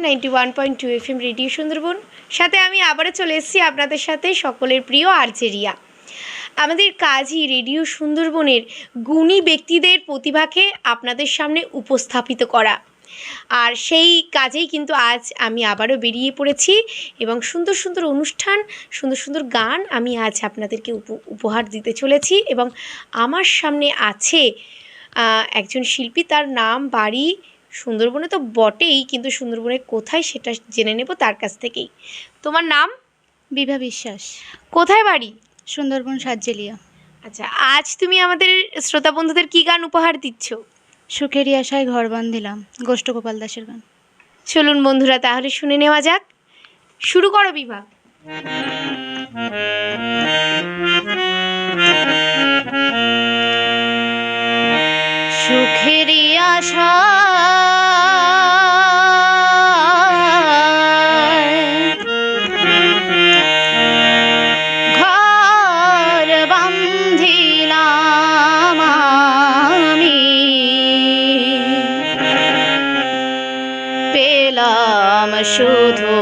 Ninety one point two F M radio Sundarban সাথে আমি আবারও চলে এসেছি আপনাদের সাথে সকলের প্রিয় আর্জেরিয়া। আমাদের কাজই রেডিও সুন্দরবনের গুণী ব্যক্তিদের প্রতিভাকে আপনাদের সামনে উপস্থাপিত করা। আর সেই কাজেই কিন্তু আজ আমি আবারও বেরিয়ে পড়েছি এবং সুন্দর সুন্দর অনুষ্ঠান, সুন্দর সুন্দর গান আমি আজ আপনাদেরকে উপ- উপহার দিতে চলেছি এবং আমার সামনে আছে একজন শিল্পী, তার নাম বাড়ি সুন্দরবনে তো বটেই কিন্তু সুন্দরবনে কোথায় সেটা জেনে নেব তার কাছ থেকেই। তোমার নাম? বিভা বিশ্বাস। কোথায় বাড়ি? সুন্দরবন সাজ্জেলিয়া আচ্ছা আজ তুমি আমাদের শ্রোতা বন্ধুদের কি গান উপহার দিচ্ছ? সুখেরই আশায় ঘর বান্ধিলাম গোষ্ঠ গোপাল দাসের গান। চলুন বন্ধুরা তাহলে শুনে নেওয়া যাক। শুরু করো বিভা। সুখেরই আশা পেলাম শুধু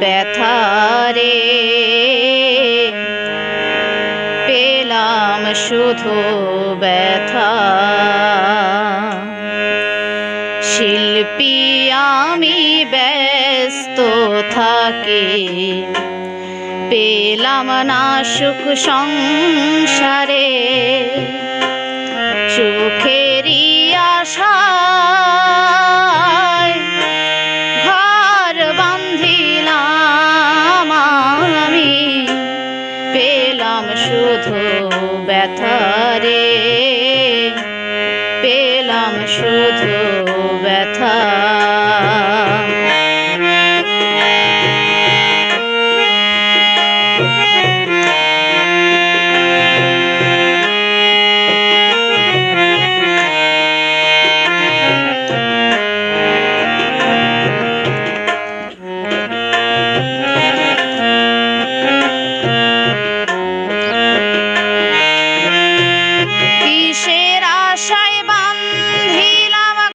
ব্যথারে পেলাম শুধু ব্যথা। শিল্পী আমি ব্যস্ত থাকি। পেলাম না সুখ সংসারে। পেলাম শুধু ব্যথারে পেলাম শুধু ব্যথা